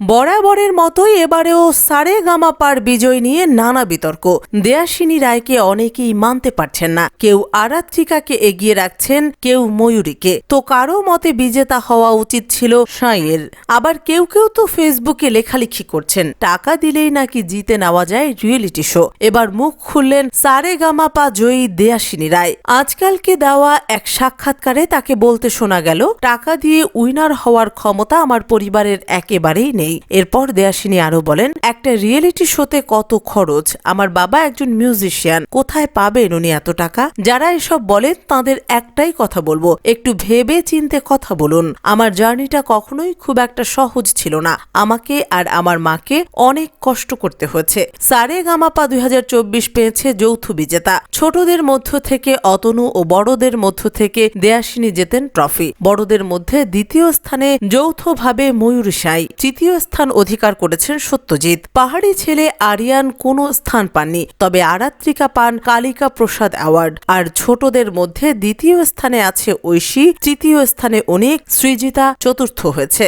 বরাবরের মতোই এবারেও সারে গামাপার বিজয় নিয়ে নানা বিতর্ক। দেয়াসিনী রায়কে অনেকেই মানতে পারছেন না। কেউ আরাত্রিকাকে এগিয়ে রাখছেন, কেউ ময়ূরীকে। তো কারও মতে বিজেতা হওয়া উচিত ছিল সাঁয়ের আবার কেউ কেউ তো ফেসবুকে লেখালেখি করছেন। টাকা দিলেই নাকি জিতে নেওয়া যায় রিয়েলিটি শো। এবার মুখ খুললেন সারে গামাপা জয়ী দেয়াসিনী রায়। আজকালকে দেওয়া এক সাক্ষাৎকারে তাকে বলতে শোনা গেল, টাকা দিয়ে উইনার হওয়ার ক্ষমতা আমার পরিবারের একেবারেই নেই। এরপর দেয়াসিনী আরও বলেন, একটা রিয়েলিটি শোতে কত খরচ? আমার বাবা একজন মিউজিশিয়ান কোথায় পাবেন উনি এত টাকা? যারা এসব বলেন তাদের একটাই কথা বলব। একটু ভেবে চিনতে কথা বলুন। আমার জার্নিটা কখনোই খুব একটা সহজ ছিল না। আমাকে আর আমার মাকে অনেক কষ্ট করতে হয়েছে। সারে গামাপা দুই হাজার চব্বিশ পেয়েছে যৌথ বিজেতা। ছোটদের মধ্য থেকে অতনু ও বড়দের মধ্য থেকে দেয়াসিনী জেতেন ট্রফি। বড়দের মধ্যে দ্বিতীয় স্থানে যৌথভাবে ময়ূর সাই। তৃতীয় স্থান অধিকার করেছেন সত্যজিৎ। পাহাড়ি ছেলে আরিয়ান কোনো স্থান পাননি, তবে আরাত্রিকা পান কালিকা প্রসাদ অ্যাওয়ার্ড। আর ছোটদের মধ্যে দ্বিতীয় স্থানে আছে ঐশী, তৃতীয় স্থানে অনেক, সৃজিতা চতুর্থ হয়েছে।